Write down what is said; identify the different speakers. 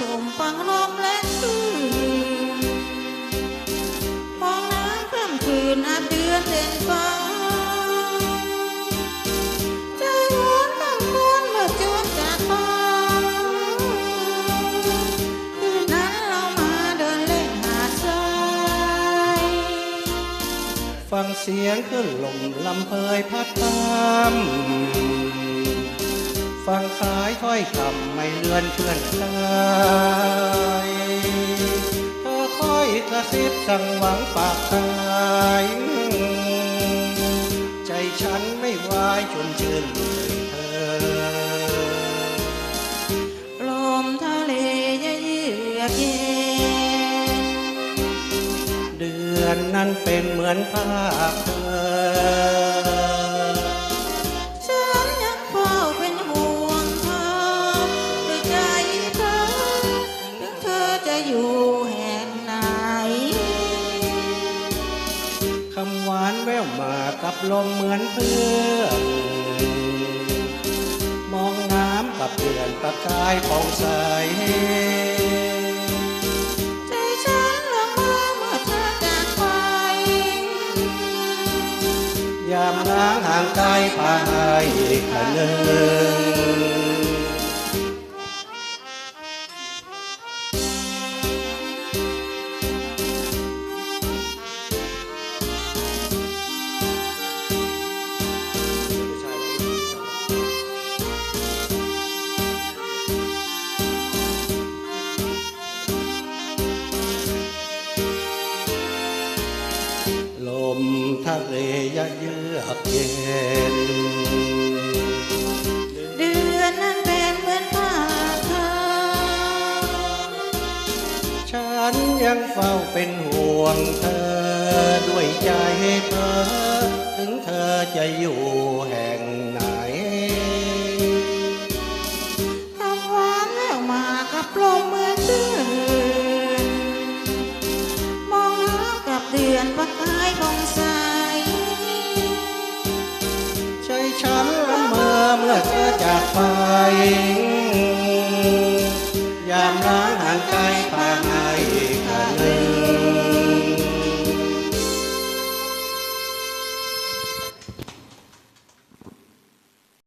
Speaker 1: ชมฟังลมเล่นดูมองน้ำค่ำคืนอาเดือนเด่นฟ้าใจร้อนกังวลเมื่อจวนจากบ้านคืนนั้นเรามาเดินเล่นหาดาย
Speaker 2: ฟังเสียงขึ้นลมลำเพยพัดตาม ฟังขายถ้อยคำไม่เลือนเคลื่อนคลายเธอค่อยกระซิบสั่งหวังฝากกายใจฉันไม่วายชวนชื่นเลยเธอ
Speaker 1: ลมทะเลเยือกเย็น
Speaker 2: เดือนนั้นเป็นเหมือนภาพเธอ มากับลมเหมือนเพื่อนมองน้ำกับเดือนประกายผ่องใส
Speaker 1: ใจฉันละเมอเมื่อเธอจากไป
Speaker 2: ยามร้างห่างไกลพาให้ขะเนิน เลยะเยือกเย็น
Speaker 1: เดือนนั้นเป็นเหมือนภาพเธอ
Speaker 2: ฉันยังเฝ้าเป็นห่วงเธอ ด้วยใจเธอ ถึงเธอจะอยู่แห่งไหน
Speaker 1: คำหวานแววมากับลมเหมือนเดือน มองน้ำกับเดือนประ
Speaker 2: ฉันเมื่อเมื่อเธอจากไป